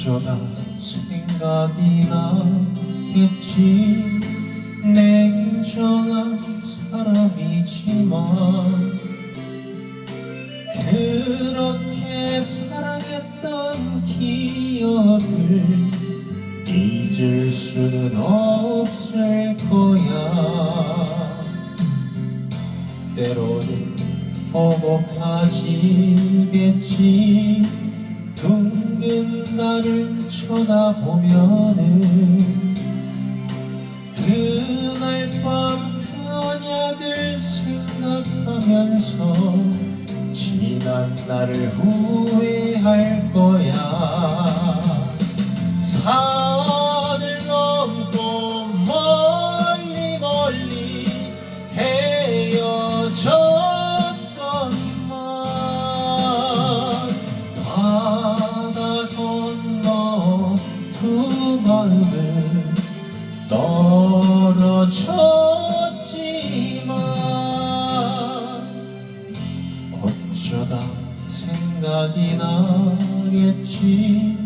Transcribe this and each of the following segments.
어쩌다 생각이 나겠지 냉정한 사람이지만 그렇게 사랑했던 기억을 잊을 수는 없을 거야. 때로는 더 높아지겠지 둥근 나를 쳐다보면은 그날 밤 그 언약을 생각하면서 지난 날을 후회할 거야. 산을 두 마음은 떨어졌지만 어쩌다 생각이 나겠지?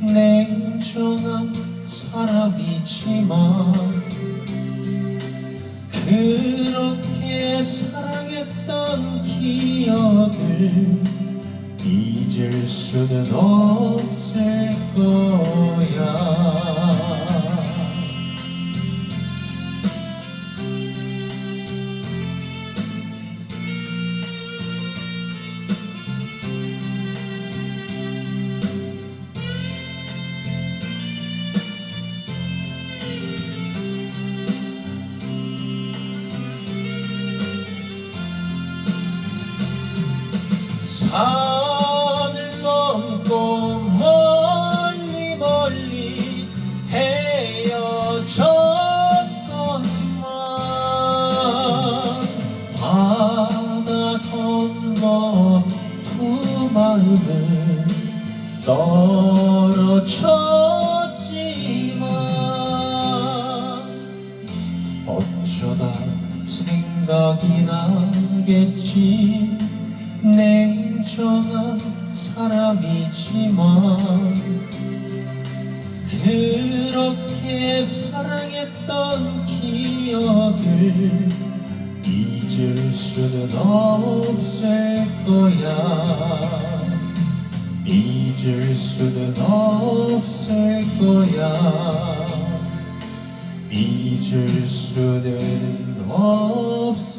냉정한 사람이지만 그렇게 사랑했던 기억을 잊을 수는 없을 마음은 떨어졌지만 어쩌다 생각이 나겠지? 냉정한 사람이지만 그렇게 사랑했던 기억을 잊을 수는 없을 거야. 잊을 수는 없을 거야. 잊을 수는 없을